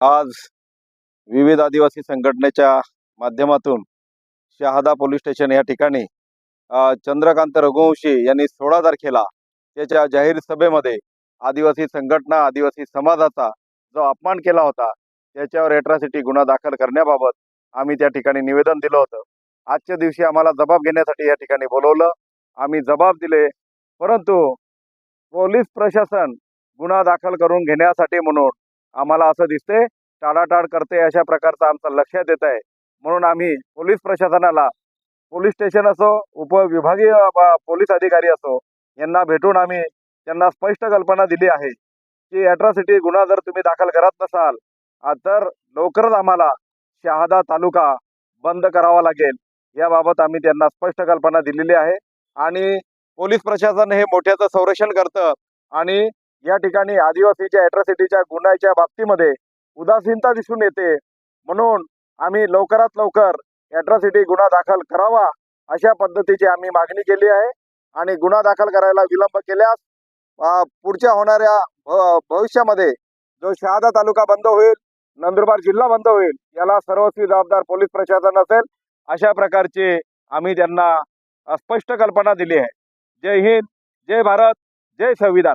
आज विविध आदिवासी संघटनेच्या माध्यमातून शहादा पोलीस स्टेशन या ठिकाणी चंद्रकांत रघुवंशी यांनी सोळा तारखेला त्याच्या जाहीर सभेमध्ये आदिवासी संघटना आदिवासी समाजाचा जो अपमान केला होता त्याच्यावर एट्रॉसिटी गुन्हा दाखल करण्याबाबत आम्ही त्या ठिकाणी निवेदन दिलं होतं. आजच्या दिवशी आम्हाला जबाब घेण्यासाठी या ठिकाणी बोलवलं. आम्ही जबाब दिले. परंतु पोलीस प्रशासन गुन्हा दाखल करून घेण्यासाठी म्हणून आम्हाला असं दिसते टाळाटाळ करते अशा प्रकारचं आमचं लक्षात येत आहे. म्हणून आम्ही पोलीस प्रशासनाला पोलीस स्टेशन असो उपविभागीय पोलीस अधिकारी असो यांना भेटून आम्ही त्यांना स्पष्ट कल्पना दिली आहे की अॅट्रॉसिटी गुन्हा जर तुम्ही दाखल करत नसाल तर लवकरच आम्हाला शहादा तालुका बंद करावा लागेल याबाबत आम्ही त्यांना स्पष्ट कल्पना दिलेली आहे. आणि पोलीस प्रशासन हे मोठ्याचं संरक्षण करतं आणि या ठिकाणी आदिवासीच्या अॅट्रॉसिटीच्या गुन्ह्याच्या बाबतीमध्ये उदासीनता दिसून येते. म्हणून आम्ही लवकरात लवकर अॅट्रॉसिटी गुन्हा दाखल करावा अशा पद्धतीची आम्ही मागणी केली आहे आणि गुन्हा दाखल करायला विलंब केल्यास पुढच्या होणाऱ्या भ- भविष्यामध्ये जो शहादा तालुका बंद होईल नंदुरबार जिल्हा बंद होईल याला सर्वस्वी जबाबदार पोलीस प्रशासन असेल अशा प्रकारची आम्ही त्यांना स्पष्ट कल्पना दिली आहे. जय हिंद जय भारत जय संविधान.